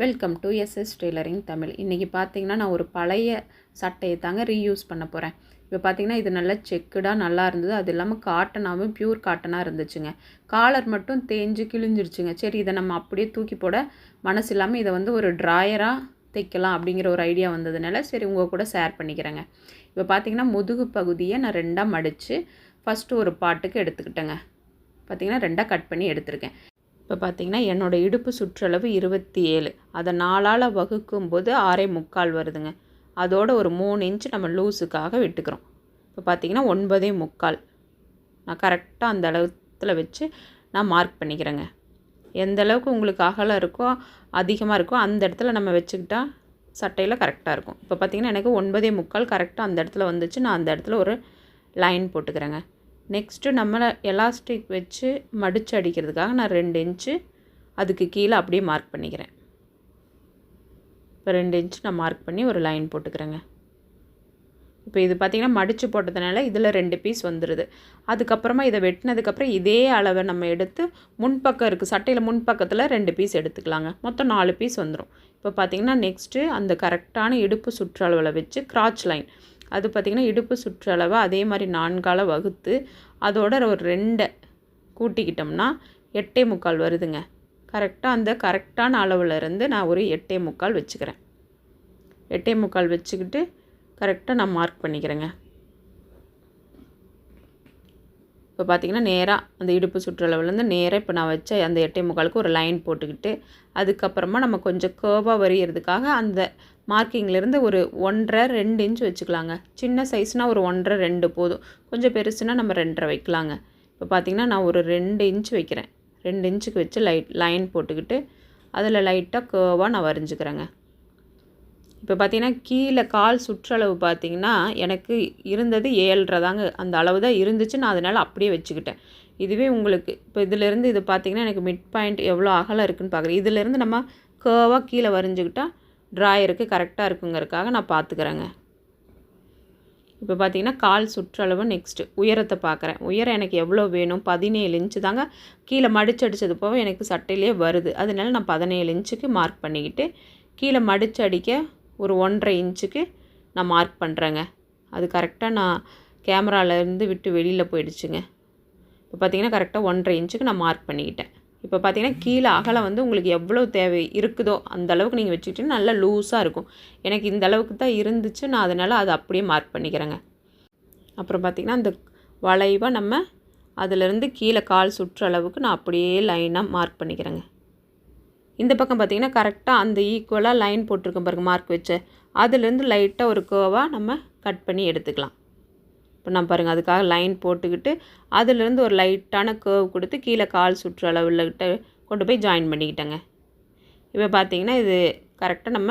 Welcome to S S tailoring Tamil. இன்றைக்கி பார்த்தீங்கன்னா நான் ஒரு பழைய சட்டையை தாங்க ரீயூஸ் பண்ண போகிறேன் இப்போ பார்த்தீங்கன்னா இது நல்லா செக்குடாக நல்லா இருந்தது. அது இல்லாமல் காட்டனாகவும் பியூர் காட்டனாக இருந்துச்சுங்க. காலர் மட்டும் தேஞ்சு கிழிஞ்சிருச்சுங்க. சரி இதை நம்ம அப்படியே தூக்கி போட மனசு இல்லாமல் இதை வந்து ஒரு ட்ராயராக தைக்கலாம் அப்படிங்கிற ஒரு ஐடியா வந்ததுனால சரி உங்கள் கூட ஷேர் பண்ணிக்கிறேங்க. இப்போ பார்த்தீங்கன்னா முதுகு பகுதியை நான் ரெண்டாக மடித்து ஃபஸ்ட்டு ஒரு பாட்டுக்கு எடுத்துக்கிட்டேங்க. பார்த்தீங்கன்னா ரெண்டாக கட் பண்ணி எடுத்திருக்கேன். இப்போ பார்த்தீங்கன்னா என்னோடய இடுப்பு சுற்றளவு இருபத்தி ஏழு. அதை நாலால் வகுக்கும்போது ஆறே முக்கால் வருதுங்க. அதோட ஒரு மூணு இன்ச் நம்ம லூஸுக்காக விட்டுக்கிறோம். இப்போ பார்த்தீங்கன்னா ஒன்பதே முக்கால். நான் கரெக்டாக அந்த அளவுத்தில் வச்சு நான் மார்க் பண்ணிக்கிறேங்க. எந்த அளவுக்கு உங்களுக்கு அகலம் இருக்கோ அதிகமாக இருக்கோ அந்த இடத்துல நம்ம வச்சுக்கிட்டா சட்டையில் கரெக்டாக இருக்கும். இப்போ பார்த்தீங்கன்னா எனக்கு ஒன்பதே முக்கால் கரெக்டாக அந்த இடத்துல வந்துச்சு. நான் அந்த இடத்துல ஒரு லைன் போட்டுக்கிறேங்க. நெக்ஸ்ட்டு நம்ம எலாஸ்டிக் வச்சு மடித்து அடிக்கிறதுக்காக நான் ரெண்டு இன்ச்சு அதுக்கு கீழே அப்படியே மார்க் பண்ணிக்கிறேன். இப்போ ரெண்டு இன்ச் நான் மார்க் பண்ணி ஒரு லைன் போட்டுக்கிறேங்க. இப்போ இது பார்த்திங்கன்னா மடித்து போட்டதுனால இதில் ரெண்டு பீஸ் வந்துடுது அதுக்கப்புறமா இதை வெட்டினதுக்கப்புறம் இதே அளவை நம்ம எடுத்து முன்பக்கம் இருக்குது சட்டையில் முன்பக்கத்தில் ரெண்டு பீஸ் எடுத்துக்கலாங்க. மொத்தம் நாலு பீஸ் வந்துடும் இப்போ பார்த்திங்கன்னா நெக்ஸ்ட்டு அந்த கரெக்டான இடுப்பு சுற்றளவில் வச்சு கிராச் லைன் அது பார்த்திங்கன்னா இடுப்பு சுற்றளவை அதே மாதிரி நான்கால வகுத்து அதோட ஒரு ரெண்டை கூட்டிக்கிட்டோம்னா எட்டே முக்கால் வருதுங்க. கரெக்டாக அந்த கரெக்டான அளவில் இருந்து நான் ஒரு எட்டே முக்கால் வச்சுக்கிறேன். எட்டே முக்கால் வச்சுக்கிட்டு கரெக்டாக நான் மார்க் பண்ணிக்கிறேங்க. இப்போ பார்த்திங்கன்னா நேராக அந்த இடுப்பு சுற்றளவுலேருந்து நேராக இப்போ நான் வச்ச அந்த எட்டே முக்காலுக்கு ஒரு லைன் போட்டுக்கிட்டு அதுக்கப்புறமா நம்ம கொஞ்சம் கேர்வாக வரைகிறதுக்காக அந்த மார்க்கிங்லேருந்து ஒரு ஒன்றரை ரெண்டு இன்ச் வச்சுக்கலாங்க. சின்ன சைஸ்னால் ஒரு ஒன்றரை ரெண்டு போதும். கொஞ்சம் பெருசுனா நம்ம ரெண்டரை வைக்கலாங்க. இப்போ பார்த்திங்கன்னா நான் ஒரு ரெண்டு இன்ச் வைக்கிறேன். ரெண்டு இன்ச்சுக்கு வச்சு லைட் லைன் போட்டுக்கிட்டு அதில் லைட்டாக கேர்வாக நான் வரைஞ்சிக்கிறேங்க. இப்போ பார்த்தீங்கன்னா கீழே கால் சுற்றளவு பார்த்தீங்கன்னா எனக்கு இருந்தது ஏழ்ரை தாங்க. அந்த அளவு தான் இருந்துச்சு. நான் அதனால் அப்படியே வச்சுக்கிட்டேன். இதுவே உங்களுக்கு இப்போ இதிலேருந்து இது பார்த்திங்கன்னா எனக்கு மிட் பாயிண்ட் எவ்வளோ அகலம் இருக்குதுன்னு பார்க்குறேன். இதிலேருந்து நம்ம கேர்வாக கீழே வரைஞ்சிக்கிட்டால் ட்ராயருக்கு கரெக்டாக இருக்குங்கிறதுக்காக நான் பார்த்துக்கிறேங்க இப்போ பார்த்தீங்கன்னா கால் சுற்றளவு நெக்ஸ்ட்டு உயரத்தை பார்க்குறேன் உயரம் எனக்கு எவ்வளோ வேணும்? பதினேழு இன்ச்சு தாங்க. கீழே மடிச்சு அடித்தது போக எனக்கு சட்டையிலே வருது. அதனால நான் பதினேழு இன்ச்சுக்கு மார்க் பண்ணிக்கிட்டு கீழே மடிச்சு அடிக்க ஒரு ஒன்றரை இன்ச்சுக்கு நான் மார்க் பண்ணுறேங்க அது கரெக்டாக நான் கேமராவிலேருந்து விட்டு வெளியில் போயிடுச்சுங்க. இப்போ பார்த்தீங்கன்னா கரெக்டாக ஒன்றரை இன்ச்சுக்கு நான் மார்க் பண்ணிக்கிட்டேன். இப்போ பார்த்தீங்கன்னா கீழே அகலம் வந்து உங்களுக்கு எவ்வளோ தேவை இருக்குதோ அந்த அளவுக்கு நீங்கள் வச்சுக்கிட்டிங்கன்னா நல்லா லூஸாக இருக்கும். எனக்கு இந்த அளவுக்கு தான் இருந்துச்சு நான் அதனால் அதை அப்படியே மார்க் பண்ணிக்கிறேங்க. அப்புறம் பார்த்திங்கன்னா அந்த வளைவாக நம்ம அதிலேருந்து கீழே கால் சுற்றளவுக்கு நான் அப்படியே லைனாக மார்க் பண்ணிக்கிறேங்க. இந்த பக்கம் பார்த்திங்கன்னா கரெக்டாக அந்த ஈக்குவலாக லைன் போட்டிருக்கோம் பாருங்கள் மார்க் வச்சு. அதுலேருந்து லைட்டாக ஒரு கோவாக நம்ம கட் பண்ணி எடுத்துக்கலாம். இப்போ நான் பாருங்கள் அதுக்காக லைன் போட்டுக்கிட்டு அதுலேருந்து ஒரு லைட்டான கேர்வ் கொடுத்து கீழே கால் சுற்று அளவுலகிட்ட கொண்டு போய் ஜாயின் பண்ணிக்கிட்டேங்க. இப்போ பார்த்தீங்கன்னா இது கரெக்டாக நம்ம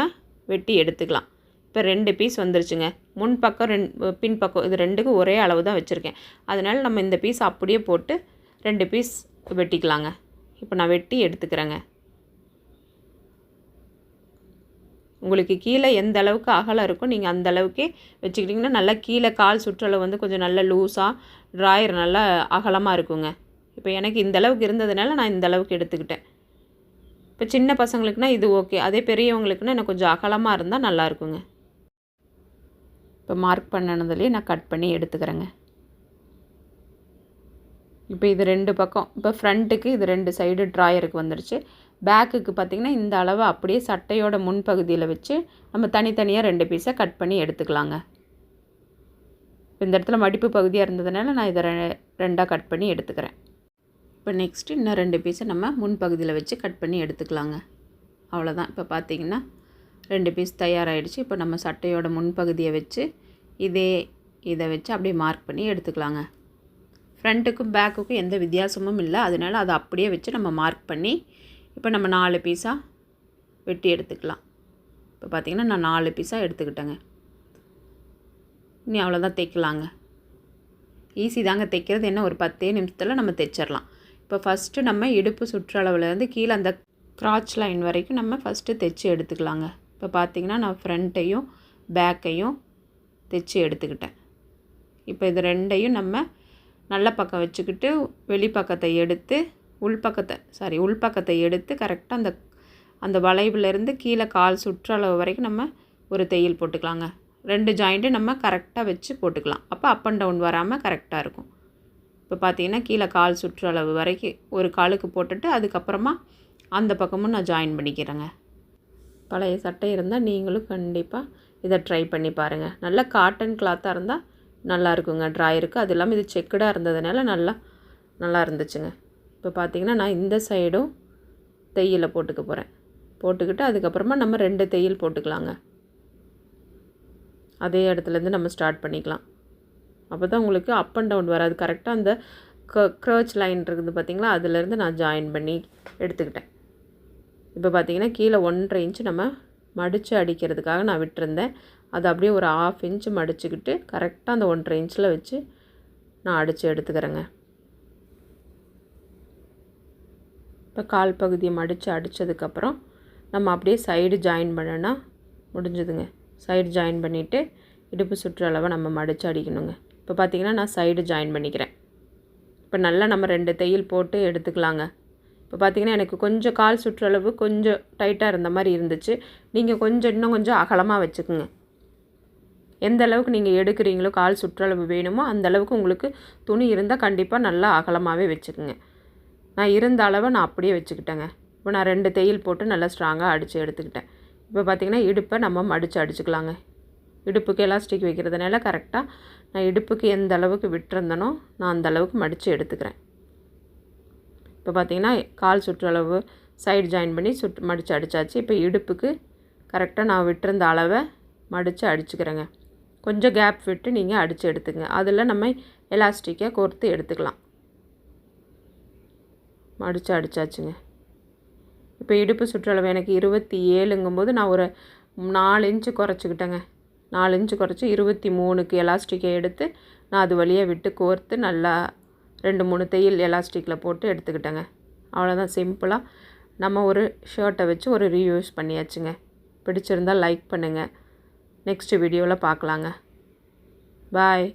வெட்டி எடுத்துக்கலாம். இப்போ ரெண்டு பீஸ் வந்துருச்சுங்க. முன் பக்கம் ரெண்டு பின் பக்கம் இது ரெண்டுக்கும் ஒரே அளவு தான் வச்சுருக்கேன். அதனால் நம்ம இந்த பீஸ் அப்படியே போட்டு ரெண்டு பீஸ் வெட்டிக்கலாங்க. இப்போ நான் வெட்டி எடுத்துக்கிறேங்க. உங்களுக்கு கீழே எந்த அளவுக்கு அகலம் இருக்கோ நீங்கள் அந்த அளவுக்கே வச்சுக்கிட்டிங்கன்னா நல்லா கீழே கால் சுற்றளவு வந்து கொஞ்சம் நல்லா லூஸாக ட்ராயர் நல்லா அகலமாக இருக்குங்க. இப்போ எனக்கு இந்த அளவுக்கு இருந்ததுனால நான் இந்த அளவுக்கு எடுத்துக்கிட்டேன். இப்போ சின்ன பசங்களுக்குனா இது ஓகே. அதே பெரியவங்களுக்குன்னா எனக்கு கொஞ்சம் அகலமாக இருந்தால் நல்லா இருக்குங்க. இப்போ மார்க் பண்ணினதுலேயே நான் கட் பண்ணி எடுத்துக்கிறேங்க. இப்போ இது ரெண்டு பக்கம். இப்போ ஃப்ரண்ட்டுக்கு இது ரெண்டு சைடு ட்ராயருக்கு வந்துடுச்சு பேக்குக்கு பார்த்திங்கன்னா இந்த அளவு அப்படியே சட்டையோட முன்பகுதியில் வச்சு நம்ம தனித்தனியாக ரெண்டு பீஸை கட் பண்ணி எடுத்துக்கலாங்க. இந்த இடத்துல மடிப்பு பகுதியாக இருந்ததுனால நான் இதை ரெ ரெண்டாக கட் பண்ணி எடுத்துக்கிறேன். இப்போ நெக்ஸ்ட்டு இன்னும் ரெண்டு பீஸை நம்ம முன்பகுதியில் வச்சு கட் பண்ணி எடுத்துக்கலாங்க. அவ்வளோதான் இப்போ பார்த்திங்கன்னா ரெண்டு பீஸ் தயாராகிடுச்சு இப்போ நம்ம சட்டையோட முன்பகுதியை வச்சு இதே இதை வச்சு அப்படியே மார்க் பண்ணி எடுத்துக்கலாங்க. ஃப்ரண்ட்டுக்கும் பேக்குக்கும் எந்த வித்தியாசமும் இல்லை. அதனால் அதை அப்படியே வச்சு நம்ம மார்க் பண்ணி இப்போ நம்ம நாலு பீஸாக வெட்டி எடுத்துக்கலாம். இப்போ பார்த்திங்கன்னா நான் நாலு பீஸாக எடுத்துக்கிட்டேங்க. இனி அவ்வளோதான் தைக்கலாங்க ஈஸி தாங்க தைக்கிறது என்ன ஒரு பத்தே நிமிஷத்தில் நம்ம தைச்சிடலாம் இப்போ ஃபஸ்ட்டு நம்ம இடுப்பு சுற்றளவுலேருந்து கீழே அந்த க்ராச் லைன் வரைக்கும் நம்ம ஃபஸ்ட்டு தைச்சி எடுத்துக்கலாங்க. இப்போ பார்த்திங்கன்னா நான் ஃப்ரண்ட்டையும் பேக்கையும் தைச்சி எடுத்துக்கிட்டேன். இப்போ இது ரெண்டையும் நம்ம நல்ல பக்கம் வச்சுக்கிட்டு வெளிப்பக்கத்தை எடுத்து உள்பக்கத்தை சாரி உள்பக்கத்தை எடுத்து கரெக்டாக அந்த அந்த வளைவுலேருந்து கீழே கால் சுற்றளவு வரைக்கும் நம்ம ஒரு தையல் போட்டுக்கலாங்க. ரெண்டு ஜாயிண்ட்டு நம்ம கரெக்டாக வச்சு போட்டுக்கலாம். அப்போ அப் அண்ட் டவுன் வராமல் கரெக்டாக இருக்கும். இப்போ பார்த்தீங்கன்னா கீழே கால் சுற்றளவு வரைக்கும் ஒரு காலுக்கு போட்டுட்டு அதுக்கப்புறமா அந்த பக்கமும் நான் ஜாயின் பண்ணிக்கிறேங்க. பழைய சட்டை இருந்தால் நீங்களும் கண்டிப்பாக இதை ட்ரை பண்ணி பாருங்கள் நல்ல காட்டன் கிளாத்தாக இருந்தால் நல்லா இருக்குங்க. ட்ராயருக்கு அது இல்லாமல் இது செக்குடாக இருந்ததுனால நல்லா நல்லா இருந்துச்சுங்க. இப்போ பார்த்திங்கன்னா நான் இந்த சைடும் தையலை போட்டுக்க போகிறேன். போட்டுக்கிட்டு அதுக்கப்புறமா நம்ம ரெண்டு தையல் போட்டுக்கலாங்க. அதே இடத்துலேருந்து நம்ம ஸ்டார்ட் பண்ணிக்கலாம். அப்போ தான் உங்களுக்கு அப் அண்ட் டவுன் வராது. கரெக்டாக அந்த க க்ரர்ச் லைன் இருக்குது பார்த்திங்களா? அதுலேருந்து நான் ஜாயின் பண்ணி எடுத்துக்கிட்டேன். இப்போ பார்த்தீங்கன்னா கீழே ஒன்றரை இன்ச்சு நம்ம மடித்து அடிக்கிறதுக்காக நான் விட்டுருந்தேன். அது அப்படியே ஒரு ஆஃப் இன்ச் மடிச்சுக்கிட்டு கரெக்டாக அந்த ஒன்றரை இன்ச்சில் வச்சு நான் அடித்து எடுத்துக்கிறேங்க. இப்போ கால் பகுதியை மடித்து அடித்ததுக்கப்புறம் நம்ம அப்படியே சைடு ஜாயின் பண்ணனா முடிஞ்சுதுங்க. சைடு ஜாயின் பண்ணிவிட்டு இடுப்பு சுற்றளவை நம்ம மடித்து அடிக்கணுங்க. இப்போ பார்த்திங்கன்னா நான் சைடு ஜாயின் பண்ணிக்கிறேன். இப்போ நல்லா நம்ம ரெண்டு தையல் போட்டு எடுத்துக்கலாங்க. இப்போ பார்த்திங்கன்னா எனக்கு கொஞ்சம் கால் சுற்றளவு கொஞ்சம் டைட்டாக இருந்த மாதிரி இருந்துச்சு. நீங்கள் கொஞ்சம் இன்னும் கொஞ்சம் அகலமாக வச்சுக்குங்க. எந்த அளவுக்கு நீங்கள் எடுக்கிறீங்களோ கால் சுற்றளவு வேணுமோ அந்த அளவுக்கு உங்களுக்கு துணி இருந்தால் கண்டிப்பாக நல்லா அகலமாகவே வச்சுக்குங்க. நான் இருந்த அளவை நான் அப்படியே வச்சுக்கிட்டேங்க. இப்போ நான் ரெண்டு தையல் போட்டு நல்லா ஸ்ட்ராங்காக அடித்து எடுத்துக்கிட்டேன். இப்போ பார்த்திங்கன்னா இடுப்பை நம்ம மடித்து அடிச்சுக்கலாங்க. இடுப்புக்கு எலாஸ்டிக் வைக்கிறதுனால கரெக்டாக நான் இடுப்புக்கு எந்த அளவுக்கு விட்டுருந்தனோ நான் அந்த அளவுக்கு மடித்து எடுத்துக்கிறேன். இப்போ பார்த்திங்கன்னா கால் சுற்றளவு சைடு ஜாயின் பண்ணி சுட்டு மடித்து அடித்தாச்சு இப்போ இடுப்புக்கு கரெக்டாக நான் விட்டுருந்த அளவை மடித்து அடிச்சுக்கிறேங்க. கொஞ்சம் கேப் விட்டு நீங்கள் அடித்து எடுத்துக்கங்க. அதில் நம்ம எலாஸ்டிக்கை கோர்த்து எடுத்துக்கலாம். மடித்து அடித்தாச்சுங்க இப்போ இடுப்பு சுற்றளவு எனக்கு இருபத்தி ஏழுங்கும்போது நான் ஒரு நாலு இன்ச்சு குறைச்சிக்கிட்டேங்க. நாலு இன்ச்சு குறைச்சி இருபத்தி மூணுக்கு எலாஸ்டிக்கை எடுத்து நான் அது வழியாக விட்டு கோர்த்து நல்லா ரெண்டு மூணு தையல் எலாஸ்டிக்கில் போட்டு எடுத்துக்கிட்டேங்க. அவ்வளோதான் சிம்பிளாக நம்ம ஒரு ஷர்ட்டை வச்சு ஒரு ரீயூஸ் பண்ணியாச்சுங்க. பிடிச்சிருந்தால் லைக் பண்ணுங்கள் நெக்ஸ்ட் வீடியோவில் பார்க்கலாங்க பாய்